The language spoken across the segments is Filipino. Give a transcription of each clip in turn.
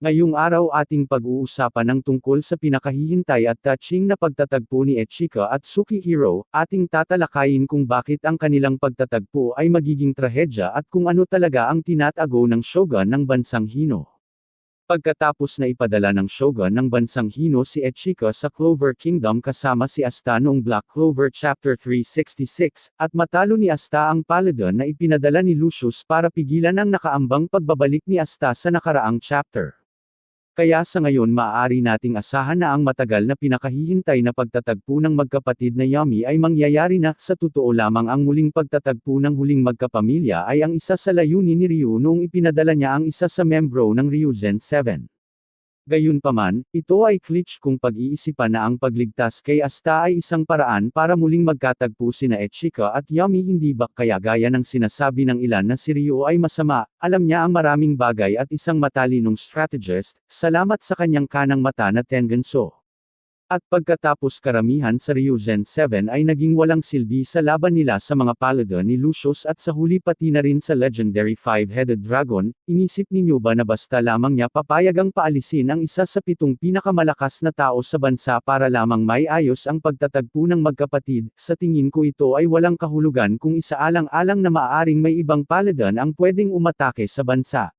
Ngayong araw ating pag-uusapan ng tungkol sa pinakahihintay at touching na pagtatagpo ni Echika at Sukihiro, ating tatalakayin kung bakit ang kanilang pagtatagpo ay magiging trahedya at kung ano talaga ang tinatago ng shogun ng bansang Hino. Pagkatapos na ipadala ng shogun ng bansang Hino si Echika sa Clover Kingdom kasama si Asta noong Black Clover Chapter 366, at matalo ni Asta ang Paladin na ipinadala ni Lucius para pigilan ang nakaambang pagbabalik ni Asta sa nakaraang chapter. Kaya sa ngayon maaari nating asahan na ang matagal na pinakahihintay na pagtatagpo ng magkapatid na Yami ay mangyayari na, sa totoo lamang ang muling pagtatagpo ng huling magkapamilya ay ang isa sa layunin ni Ryu noong ipinadala niya ang isa sa membro ng Ryuzen 7. Gayunpaman, ito ay klitsch kung pag-iisipan na ang pagligtas kay Asta ay isang paraan para muling magkatagpo sina Echika at Yami. Hindi ba kaya gaya ng sinasabi ng ilan na si Ryo ay masama, alam niya ang maraming bagay at isang matalinong strategist, salamat sa kanyang kanang mata na Tengenso. At pagkatapos karamihan sa Ryuzen 7 ay naging walang silbi sa laban nila sa mga paladin ni Lucius at sa huli pati na rin sa legendary Five-Headed Dragon, inisip ninyo ba na basta lamang niya papayagang paalisin ang isa sa pitong pinakamalakas na tao sa bansa para lamang may ayos ang pagtatagpo ng magkapatid, sa tingin ko ito ay walang kahulugan kung isaalang-alang na maaaring may ibang paladin ang pwedeng umatake sa bansa.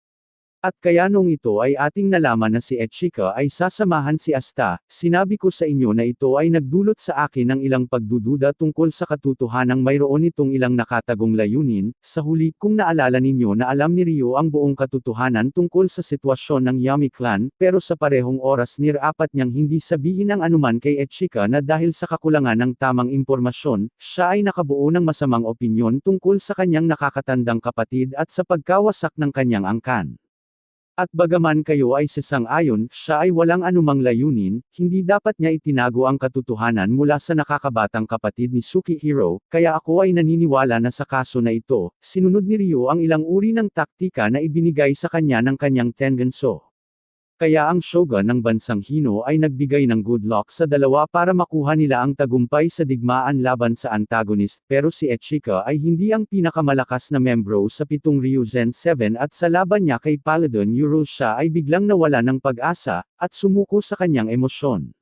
At kaya nung ito ay ating nalaman na si Echika ay sasamahan si Asta, sinabi ko sa inyo na ito ay nagdulot sa akin ng ilang pagdududa tungkol sa katotohanang mayroon itong ilang nakatagong layunin, sa huli kung naalala ninyo na alam ni Rio ang buong katotohanan tungkol sa sitwasyon ng Yami clan, pero sa parehong oras nirapat niyang hindi sabihin ang anuman kay Echika na dahil sa kakulangan ng tamang impormasyon, siya ay nakabuo ng masamang opinyon tungkol sa kanyang nakakatandang kapatid at sa pagkawasak ng kanyang angkan. At bagaman kayo ay sasang-ayon, siya ay walang anumang layunin, hindi dapat niya itinago ang katotohanan mula sa nakakabatang kapatid ni Sukihiro, kaya ako ay naniniwala na sa kaso na ito, sinunod ni Ryo ang ilang uri ng taktika na ibinigay sa kanya ng kanyang Tengenso. Kaya ang shogun ng bansang Hino ay nagbigay ng good luck sa dalawa para makuha nila ang tagumpay sa digmaan laban sa antagonist, pero si Echika ay hindi ang pinakamalakas na membro sa pitong Ryuzen 7 at sa laban niya kay Paladin Ural siya ay biglang nawala ng pag-asa, at sumuko sa kanyang emosyon.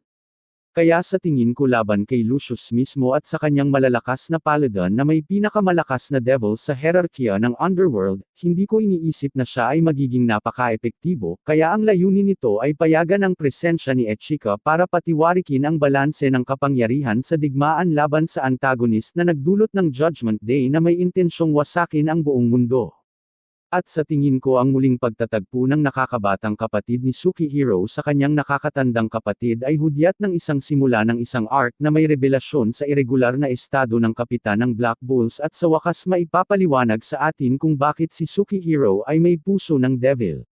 Kaya sa tingin ko laban kay Lucius mismo at sa kanyang malalakas na paladin na may pinakamalakas na devil sa herarkiya ng underworld, hindi ko iniisip na siya ay magiging napaka-epektibo, kaya ang layunin nito ay payagan ang presensya ni Echika para patiwarikin ang balanse ng kapangyarihan sa digmaan laban sa antagonist na nagdulot ng Judgment Day na may intensyong wasakin ang buong mundo. At sa tingin ko ang muling pagtatagpo ng nakakabatang kapatid ni Sukihiro sa kanyang nakakatandang kapatid ay hudyat ng isang simula ng isang arc na may revelasyon sa irregular na estado ng kapitan ng Black Bulls at sa wakas maipapaliwanag sa atin kung bakit si Sukihiro ay may puso ng devil.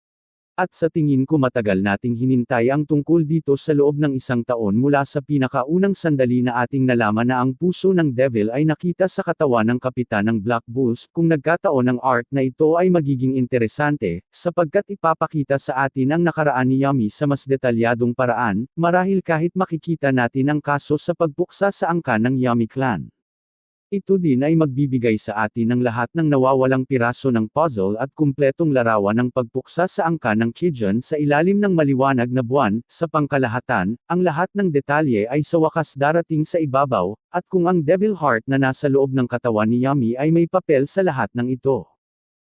At sa tingin ko matagal nating hinintay ang tungkol dito sa loob ng isang taon mula sa pinakaunang sandali na ating nalaman na ang puso ng Devil ay nakita sa katawan ng kapitan ng Black Bulls, kung nagkataon ang art na ito ay magiging interesante, sapagkat ipapakita sa atin ang nakaraan ni Yami sa mas detalyadong paraan, marahil kahit makikita natin ang kaso sa pagbuksa sa angkan ng Yami clan. Ito din ay magbibigay sa atin ng lahat ng nawawalang piraso ng puzzle at kumpletong larawan ng pagpuksa sa angka ng Kijun sa ilalim ng maliwanag na buwan, sa pangkalahatan, ang lahat ng detalye ay sa wakas darating sa ibabaw, at kung ang Devil Heart na nasa loob ng katawan ni Yami ay may papel sa lahat ng ito.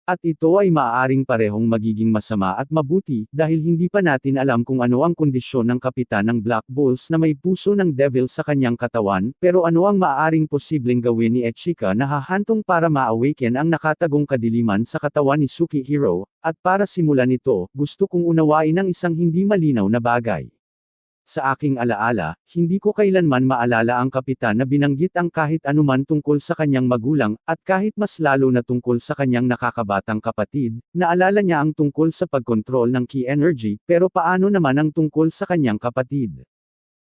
At ito ay maaaring parehong magiging masama at mabuti, dahil hindi pa natin alam kung ano ang kondisyon ng kapitan ng Black Bulls na may puso ng devil sa kanyang katawan, pero ano ang maaaring posibleng gawin ni Echika na hahantong para ma-awaken ang nakatagong kadiliman sa katawan ni Suki Hero, at para simulan ito, gusto kong unawain ang isang hindi malinaw na bagay. Sa aking alaala, hindi ko kailanman maalala ang kapitan na binanggit ang kahit anuman tungkol sa kanyang magulang, at kahit mas lalo na tungkol sa kanyang nakakabatang kapatid, naalala niya ang tungkol sa pagkontrol ng key energy, pero paano naman ang tungkol sa kanyang kapatid?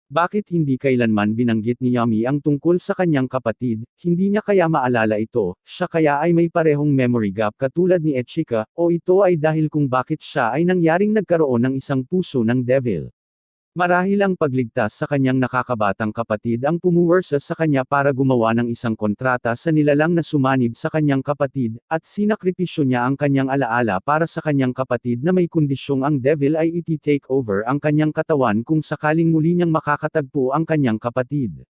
Bakit hindi kailanman binanggit ni Yami ang tungkol sa kanyang kapatid, hindi niya kaya maalala ito, siya kaya ay may parehong memory gap katulad ni Echika, o ito ay dahil kung bakit siya ay nangyaring nagkaroon ng isang puso ng devil. Marahil ang pagligtas sa kanyang nakakabatang kapatid ang pumuwersa sa kanya para gumawa ng isang kontrata sa nilalang na sumanib sa kanyang kapatid, at sinakripisyo niya ang kanyang alaala para sa kanyang kapatid na may kondisyong ang devil ay iti-take over ang kanyang katawan kung sakaling muli niyang makakatagpo ang kanyang kapatid.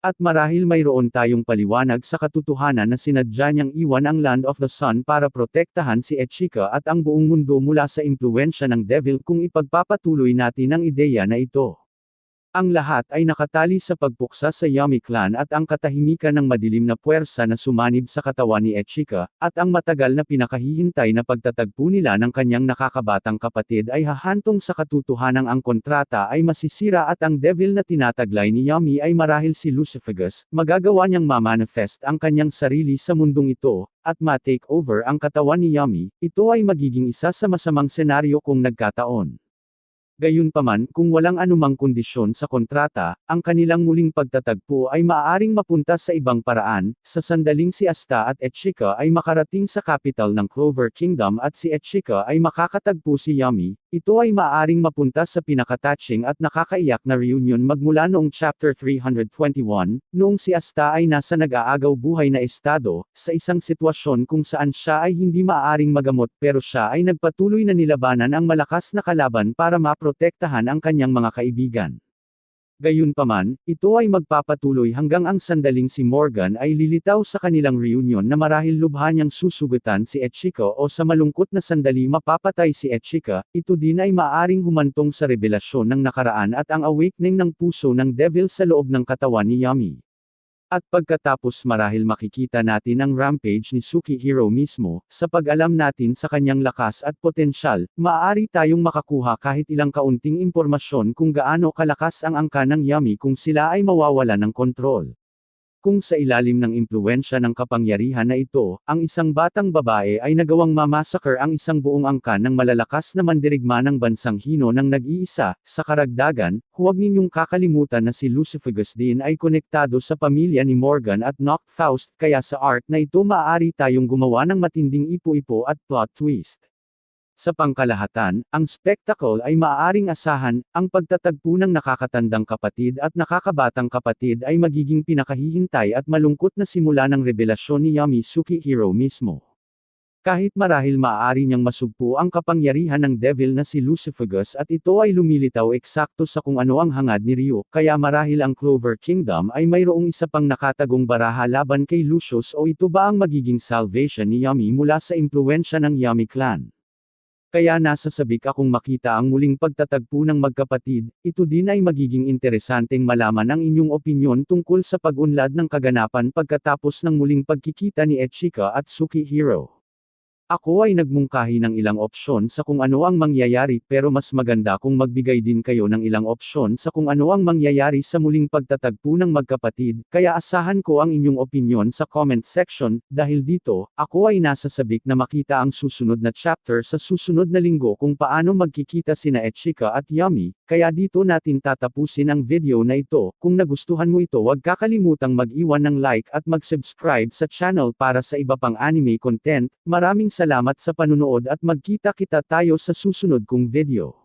At marahil mayroon tayong paliwanag sa katotohanan na sinadya niyang iwan ang Land of the Sun para protektahan si Echika at ang buong mundo mula sa impluensya ng Devil kung ipagpapatuloy natin ang ideya na ito. Ang lahat ay nakatali sa pagpuksa sa Yami clan at ang katahimikan ng madilim na puwersa na sumanib sa katawan ni Echika, at ang matagal na pinakahihintay na pagtatagpo nila ng kanyang nakakabatang kapatid ay hahantong sa katotohanang ang kontrata ay masisira at ang devil na tinataglay ni Yami ay marahil si Lucifagus, magagawa niyang mamanifest ang kanyang sarili sa mundong ito, at ma-take over ang katawan ni Yami, ito ay magiging isa sa masamang senaryo kung nagkataon. Gayunpaman, kung walang anumang kondisyon sa kontrata, ang kanilang muling pagtatagpo ay maaaring mapunta sa ibang paraan, sa sandaling si Asta at Echika ay makarating sa capital ng Clover Kingdom at si Echika ay makakatagpo si Yami, ito ay maaaring mapunta sa pinakatouching at nakakaiyak na reunion magmula noong chapter 321, noong si Asta ay nasa nag-aagaw buhay na estado, sa isang sitwasyon kung saan siya ay hindi maaaring magamot pero siya ay nagpatuloy na nilabanan ang malakas na kalaban para mapro protektahan ang kanyang mga kaibigan. Gayunpaman, ito ay magpapatuloy hanggang ang sandaling si Morgan ay lilitaw sa kanilang reunion na marahil lubha niyang susugutan si Echika o sa malungkot na sandali mapapatay si Echika, ito din ay maaring humantong sa revelasyon ng nakaraan at ang awakening ng puso ng devil sa loob ng katawan ni Yami. At pagkatapos marahil makikita natin ang rampage ni Suki Hero mismo, sa pag-alam natin sa kanyang lakas at potensyal, maaari tayong makakuha kahit ilang kaunting impormasyon kung gaano kalakas ang angka ng Yami kung sila ay mawawala ng kontrol. Kung sa ilalim ng impluensya ng kapangyarihan na ito, ang isang batang babae ay nagawang mamasakar ang isang buong angkan ng malalakas na mandirigma ng bansang Hino ng nag-iisa, sa karagdagan, huwag ninyong kakalimutan na si Lucifagus din ay konektado sa pamilya ni Morgan at Noct Faust, kaya sa art na ito maaari tayong gumawa ng matinding ipo-ipo at plot twist. Sa pangkalahatan, ang spectacle ay maaaring asahan, ang pagtatagpo ng nakakatandang kapatid at nakakabatang kapatid ay magiging pinakahihintay at malungkot na simula ng revelasyon ni Yami Sukihiro mismo. Kahit marahil maaari niyang masugpo ang kapangyarihan ng devil na si Lucifagus at ito ay lumilitaw eksakto sa kung ano ang hangad ni Ryo, kaya marahil ang Clover Kingdom ay mayroong isa pang nakatagong baraha laban kay Lucius o ito ba ang magiging salvation ni Yami mula sa impluensya ng Yami clan. Kaya nasasabik akong makita ang muling pagtatagpo ng magkapatid, ito din ay magiging interesanteng malaman ang inyong opinyon tungkol sa pag-unlad ng kaganapan pagkatapos ng muling pagkikita ni Echika at Suki Hero. Ako ay nagmungkahi ng ilang opsyon sa kung ano ang mangyayari pero mas maganda kung magbigay din kayo ng ilang opsyon sa kung ano ang mangyayari sa muling pagtatagpo ng magkapatid, kaya asahan ko ang inyong opinyon sa comment section, dahil dito, ako ay nasasabik na makita ang susunod na chapter sa susunod na linggo kung paano magkikita sina Echika at Yami, kaya dito natin tatapusin ang video na ito, kung nagustuhan mo ito huwag kakalimutang mag-iwan ng like at mag-subscribe sa channel para sa iba pang anime content, maraming salamat sa panunood at magkita kita tayo sa susunod kong video.